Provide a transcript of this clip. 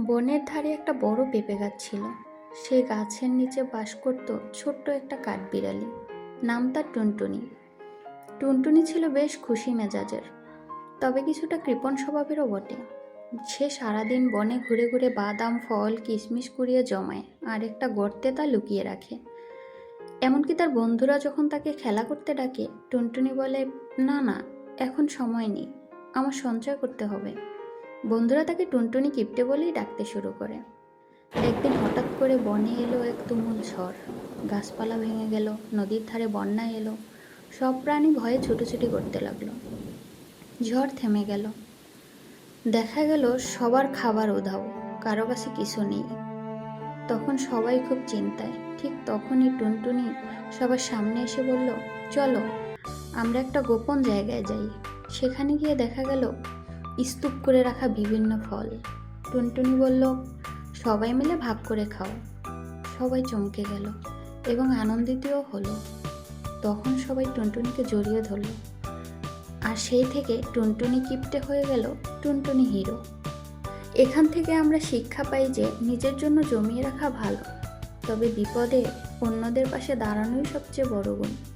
বনের ধারে একটা বড় পেঁপে গাছ ছিল। সেই গাছের নিচে বাস করত ছোট্ট একটা কাঠবিড়ালি। নাম তার টুনটুনি। টুনটুনি ছিল বেশ খুশি মেজাজের। তবে কিছুটা কৃপণ স্বভাবেরও বটে। সে সারাদিন বনে ঘুরে ঘুরে বাদাম, ফল, কিশমিশ কুড়িয়ে জমায় আর একটা গর্তে তা লুকিয়ে রাখে। এমনকি তার বন্ধুরা যখন তাকে খেলা করতে ডাকে, টুনটুনি বলে, না না, এখন সময় নেই। আমার সঞ্চয় করতে হবে। বন্ধুরা তাকে টুনটুনি কিপটে বলেই ডাকতে শুরু করে। একদিন হঠাৎ করে বনে এলো এক তুমুল ঝড়। গাছপালা ভেঙে গেল, নদীর ধারে বন্যা এলো। সব প্রাণী ভয়ে ছুটোছুটি করতে লাগল। ঝড় থেমে গেল। দেখা গেল সবার খাবার উধাও, কারও কাছে কিছু নেই। তখন সবাই খুব চিন্তায়। ঠিক তখনই টুনটুনি সবার সামনে এসে বলল, চলো, আমরা একটা গোপন জায়গায় যাই। সেখানে গিয়ে দেখা গেল স্তূপ করে রাখা বিভিন্ন ফল। টুনটুনি বলল, সবাই মিলে ভাগ করে খাও। সবাই চমকে গেল এবং আনন্দিতও হলো। তখন সবাই টুনটুনিকে জড়িয়ে ধরলো। আর সেই থেকে টুনটুনি কিপটে হয়ে গেল টুনটুনি হিরো। এখান থেকে আমরা শিক্ষা পাই যে নিজের জন্য জমিয়ে রাখা ভালো, তবে বিপদে অন্যদের পাশে দাঁড়ানোই সবচেয়ে বড় গুণ।